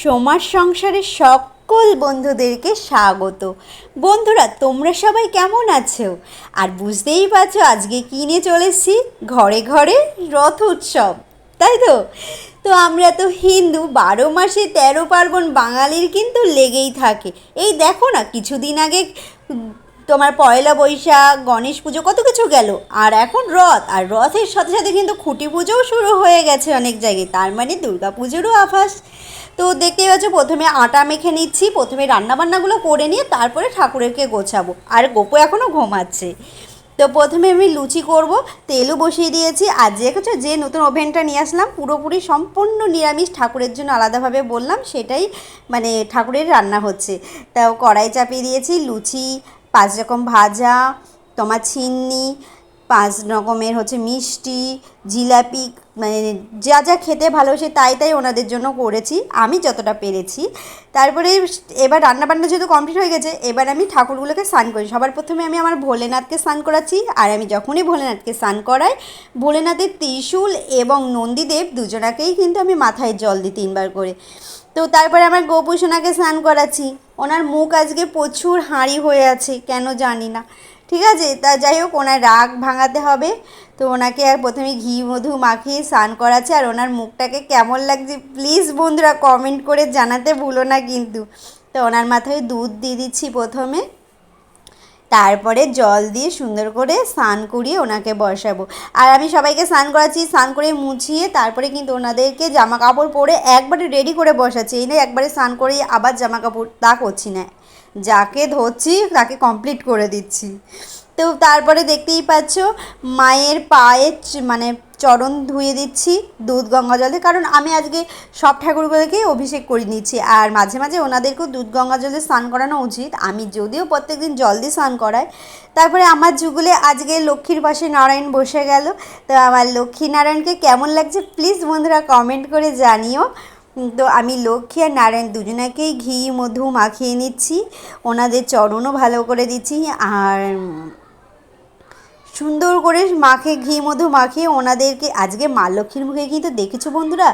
সোমার সংসারের সকল বন্ধুদেরকে স্বাগত। বন্ধুরা, তোমরা সবাই কেমন আছো? আর বুঝতেই পারছ, আজকে কিনে চলেছি ঘরে ঘরে রথ উৎসব, তাই তো? তো আমরা তো হিন্দু, বারো মাসে তেরো পার্বণ বাঙালির কিন্তু লেগেই থাকে। এই দেখো না, কিছুদিন আগে তোমার পয়লা বৈশাখ, গণেশ পুজো কত কিছু গেল, আর এখন রথ। আর রথের সাথে সাথে কিন্তু খুঁটি পুজোও শুরু হয়ে গেছে অনেক জায়গায়। তার মানে দুর্গা পুজোরও আভাস। তো দেখতেই পাচ্ছ, প্রথমে আটা মেখে নিচ্ছি, প্রথমে রান্নাবান্নাগুলো করে নিয়ে তারপরে ঠাকুরেরকে গোছাবো। আর গোপো এখনও ঘুমাচ্ছে। তো প্রথমে আমি লুচি করব, তেলও বসিয়ে দিয়েছি, আর যে হচ্ছে যে নতুন ওভেনটা নিয়ে আসলাম, পুরোপুরি সম্পূর্ণ নিরামিষ, ঠাকুরের জন্য আলাদাভাবে বললাম, সেটাই মানে ঠাকুরের রান্না হচ্ছে। তাও কড়াই চাপিয়ে দিয়েছি, লুচি, পাঁচ রকম ভাজা, তোমার চিন্নি পাঁচ রকমের হচ্ছে মিষ্টি, জিলাপি মানে যা যা খেতে ভালোবাসে তাই তাই ওনাদের জন্য করেছি, আমি যতটা পেরেছি। তারপরে এবার রান্নাবান্না যেহেতু কমপ্লিট হয়ে গেছে, এবার আমি ঠাকুরগুলোকে স্নান করি। সবার প্রথমে আমি আমার ভোলেনাথকে স্নান করাচ্ছি, আর আমি যখনই ভোলেনাথকে স্নান করাই, ভোলেনাথের ত্রিশূল এবং নন্দীদেব দুজনাকেই কিন্তু আমি মাথায় জল দিই তিনবার করে। তো তারপরে আমার গোপুসোনাকে স্নান করাচ্ছি। ওনার মুখ আজকে প্রচুর হাঁড়ি হয়ে আছে, কেন জানি না। ঠিক আছে? তা যাই হোক, ওনার রাগ ভাঙাতে হবে। তো ওনাকে আর প্রথমে ঘি, মধু মাখিয়ে স্নান করাচ্ছে আর ওনার মুখটাকে কেমন লাগছে প্লিজ বন্ধুরা কমেন্ট করে জানাতে ভুলো না কিন্তু। তো ওনার মাথায় দুধ দিয়ে দিচ্ছি প্রথমে। তারপরে জল দিয়ে সুন্দর করে স্নান করিয়ে ওনাকে বসাবো। আর আমি সবাইকে স্নান করাচ্ছি, স্নান করে মুছিয়ে তারপরে কিন্তু ওনাদেরকে জামা কাপড় পরে একবারে রেডি করে বসাচ্ছি। এই না একবারে স্নান করে আবার জামা কাপড় তা করছি না। যাকে ধরছি, তাকে কমপ্লিট করে দিচ্ছি। তো তারপরে দেখতেই পাচ্ছ, মায়ের পায়ে মানে চরণ ধুয়ে দিচ্ছি, দুধ গঙ্গা জলে। কারণ আমি আজকে সব ঠাকুরগুলোকেই অভিষেক করে নিচ্ছি। আর মাঝে মাঝে ওনাদেরকেও দুধ গঙ্গা জলে স্নান করানো উচিত। আমি যদিও প্রত্যেকদিন জল দিয়ে স্নান করাই। তারপরে আমার যুগলে আজকে লক্ষ্মীর পাশে নারায়ণ বসে গেল। তো আমার লক্ষ্মী নারায়ণকে কেমন লাগছে প্লিজ বন্ধুরা কমেন্ট করে জানিও। তো আমি লক্ষ্মী আর নারায়ণ দুজনাকেই ঘি, মধু মাখিয়ে নিচ্ছি। ওনাদের চরণও ভালো করে দিচ্ছি। আর সুন্দর করে মাখে, ঘি, মধু মাখিয়ে ওনাদেরকে, আজকে মা লক্ষ্মীর মুখে কিন্তু দেখেছ বন্ধুরা?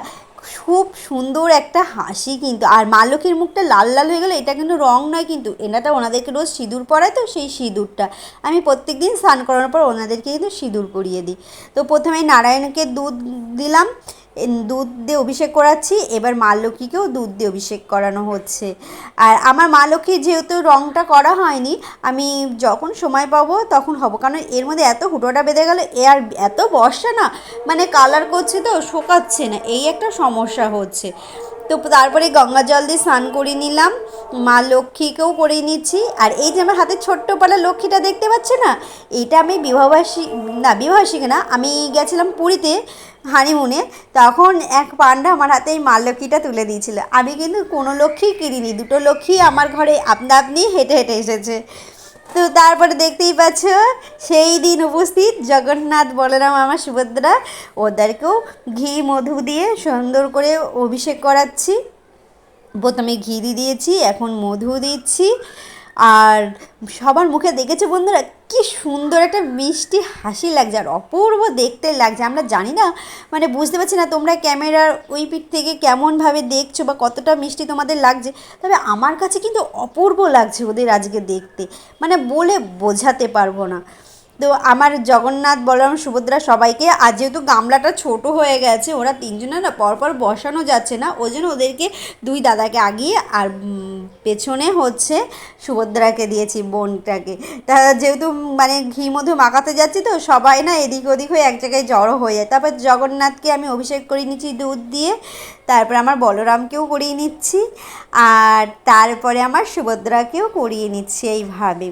খুব সুন্দর একটা হাসি কিন্তু। আর মা লক্ষ্মীর মুখটা লাল লাল হয়ে গেলো এটা কিন্তু রং নয় কিন্তু, এনাটা ওনাদেরকে রোজ সিঁদুর পরায় তো সেই সিঁদুরটা। আমি প্রত্যেক দিন স্নান করানোর পর ওনাদেরকে কিন্তু সিঁদুর পরিয়ে দিই। তো প্রথমে নারায়ণকে দুধ দিলাম। দুধ দিয়ে অভিষেক করাচ্ছি, এবার মা লক্ষ্মীকেও দুধ দিয়ে অভিষেক করানো হচ্ছে। আর আমার মা লক্ষ্মীর যেহেতু রঙটা করা হয়নি, আমি যখন সময় পাবো তখন হব। কারণ এর মধ্যে এত হুটোটা বেঁধে গেল, এ আর এত বর্ষা না মানে কালার করছে তো, শোকাচ্ছে না, এই একটা সমস্যা হচ্ছে। তো তারপরে গঙ্গা জল দিয়ে স্নান করে নিলাম। মা লক্ষ্মীকেও করে নিচ্ছি। আর এই যে আমার হাতে ছোট্ট পালা লক্ষ্মীটা দেখতে পাচ্ছে না, এটা আমি বিবাহবাসী না, বিবাহবার্ষিকী না, আমি গেছিলাম পুরীতে হানিমুনে তখন এক পান্ডা আমার হাতে এই মা লক্ষ্মীটা তুলে দিয়েছিল। আমি কিন্তু কোনো লক্ষ্মী কিনিনি, দুটো লক্ষ্মী আমার ঘরে আপনা আপনি হেঁটে হেঁটে এসেছে। তো তারপরে দেখতেই পাচ্ছ, সেই দিন উপস্থিত জগন্নাথ বলরাম আমার সুভদ্রা। ওদেরকেও ঘি, মধু দিয়ে সুন্দর করে অভিষেক করাচ্ছি। প্রথমে ঘি দিয়ে দিয়েছি, এখন মধু দিচ্ছি। আর সবার মুখে দেখেছে বন্ধুরা কি সুন্দর একটা মিষ্টি হাসি লাগছে আর অপূর্ব দেখতে লাগছে। আমরা জানি না মানে বুঝতে পারছি না তোমরা ক্যামেরার ওই পিঠ থেকে কেমনভাবে দেখছ বা কতটা মিষ্টি তোমাদের লাগছে। তবে আমার কাছে কিন্তু অপূর্ব লাগছে ওদের আজকে দেখতে। মানে বলে বোঝাতে পারব না। তো আমার জগন্নাথ, বলরাম, সুভদ্রা সবাইকে আর যেহেতু গামলাটা ছোট হয়ে গেছে, ওরা তিনজনে না পরপর বসানো যাচ্ছে না, ওই জন্য ওদেরকে দুই দাদাকে আগিয়ে আর পেছনে হচ্ছে সুভদ্রাকে দিয়েছি বোনটাকে। তা যেহেতু মানে ঘি মধু মাখাতে যাচ্ছি তো সবাই না এদিক ওদিক হয়ে এক জায়গায় জড়ো হয়ে যায়। তারপর জগন্নাথকে আমি অভিষেক করিয়ে নিচ্ছি দুধ দিয়ে, তারপর আমার বলরামকেও করিয়ে নিচ্ছি, আর তারপরে আমার সুভদ্রাকেও করিয়ে নিচ্ছি এইভাবে।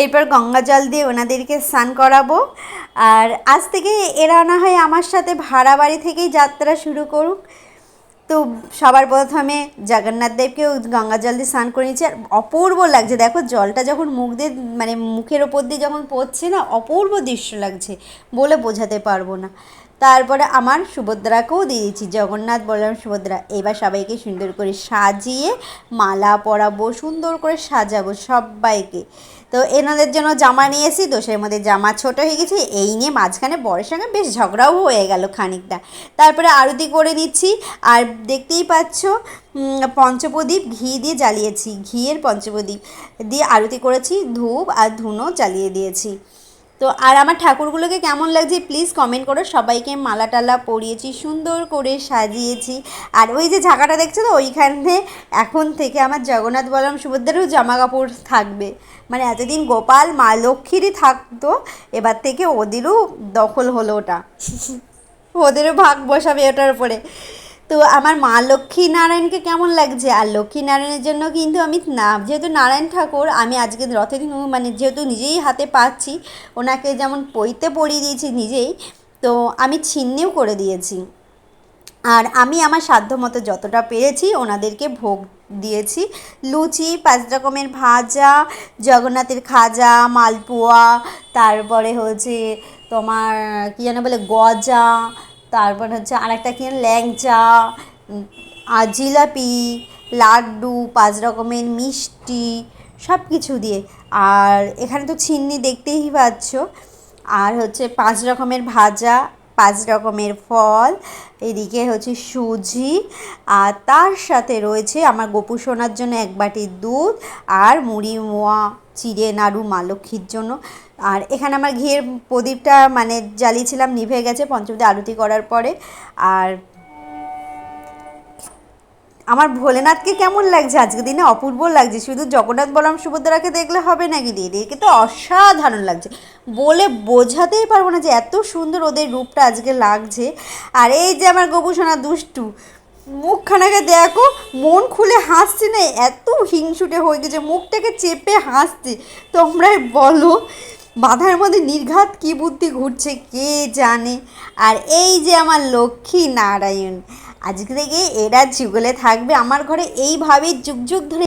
এরপর গঙ্গা জল দিয়ে ওনাদেরকে স্নান করাবো। আর আজ থেকে এরা না হয় আমার সাথে ভাড়া বাড়ি থেকেই যাত্রা শুরু করুক। তো সবার প্রথমে জগন্নাথ দেবকেও গঙ্গা জল দিয়ে স্নান করে নিচ্ছে। আর অপূর্ব লাগছে। দেখো জলটা যখন মুখ দিয়ে মানে মুখের ওপর দিয়ে যখন পড়ছে না, অপূর্ব দৃশ্য লাগছে বলে বোঝাতে পারব না। তারপরে আমার সুভদ্রাকেও দিয়ে দিচ্ছি। জগন্নাথ বললাম, সুভদ্রা, এবার সবাইকে সুন্দর করে সাজিয়ে মালা পরাবো, সুন্দর করে সাজাবো সবাইকে। তো এনাদের জন্য জামা নিয়েছি সেই মধ্যে জামা ছোট হয়ে গেছে, এই নিয়ে মাঝখানে বরের সঙ্গে বেশ ঝগড়াও হয়ে গেল খানিকটা। তারপরে আরতি করে নিচ্ছি, আর দেখতেই পাচ্ছ পঞ্চপ্রদীপ ঘি দিয়ে জ্বালিয়েছি, ঘিয়ের পঞ্চপ্রদীপ দিয়ে আরতি করেছি, ধূপ আর ধুনো জ্বালিয়ে দিয়েছি। তো আর আমার ঠাকুরগুলোকে কেমন লাগছে প্লিজ কমেন্ট করো। সবাইকে মালা টালা পরিয়েছি, সুন্দর করে সাজিয়েছি। আর ওই যে ঝাঁকাটা দেখছ তো, ওইখানে এখন থেকে আমার জগন্নাথ বলরাম সুভদ্রারও জামা কাপড় থাকবে। মানে এতদিন গোপাল, মা লক্ষ্মীরই থাকতো, এবার থেকে ওদেরও দখল হলো ওটা। ওদেরও ভাগ বসাবে ওটার উপরে। তো আমার মা লক্ষ্মী নারায়ণকে কেমন লাগছে? আর লক্ষ্মী নারায়ণের জন্য কিন্তু আমি না, যেহেতু নারায়ণ ঠাকুর, আমি আজকে দিন মানে যেহেতু নিজেই হাতে পাচ্ছি, ওনাকে যেমন পইতে পরিয়ে দিয়েছি নিজেই, তো আমি ছিন্নিও করে দিয়েছি। আর আমি আমার সাধ্য মতো যতটা পেরেছি ওনাদেরকে ভোগ দিয়েছি। লুচি, পাঁচ রকমের ভাজা, জগন্নাথের খাজা, মালপোয়া, তারপরে হচ্ছে তোমার, কী যেন বলে, গজা তারপর হচ্ছে আরেকটা কী যেন ল্যাংচা জিলাপি লাড্ডু, পাঁচ রকমের মিষ্টি সব কিছু দিয়ে। আর এখানে তো ছিন্নি দেখতেই পাচ্ছ। আর হচ্ছে পাঁচ রকমের ভাজা, পাঁচ রকমের ফল, এদিকে হচ্ছে সুজি, আর তার সাথে রয়েছে আমার গোপু সোনার জন্য এক বাটি দুধ আর মুড়ি মোয়া, চিড়ে নাড়ু মা লক্ষ্মীর জন্য। আর এখানে আমার ঘিয়ের প্রদীপটা মানে জ্বালিয়েছিলাম, নিভে গেছে পঞ্চমীতে আরতি করার পরে। আর আমার ভোলেনাথকে কেমন লাগছে? আজকের দিনে অপূর্ব লাগছে। শুধু জগন্নাথ বলরাম সুভদ্রাকে দেখলে হবে নাকি দিদি? একে তো অসাধারণ লাগছে। বলে বোঝাতেই পারব না যে এত সুন্দর ওদের রূপটা আজকে লাগছে। আর এই যে আমার গোপুসোনা দুষ্টু, মুখখানাকে দেখো, মন খুলে হাসছে না? এত হিংসুটে হয়ে গেছে, মুখটাকে চেপে হাসছে। তোমরাই বলো। মাথার মধ্যে নির্ঘাত কী বুদ্ধি ঘুরছে কে জানে? আর এই যে আমার লক্ষ্মী নারায়ণ, আজকে থেকে এরা যুগলে থাকবে। আমার ঘরে এইভাবেই যুগ যুগ ধরে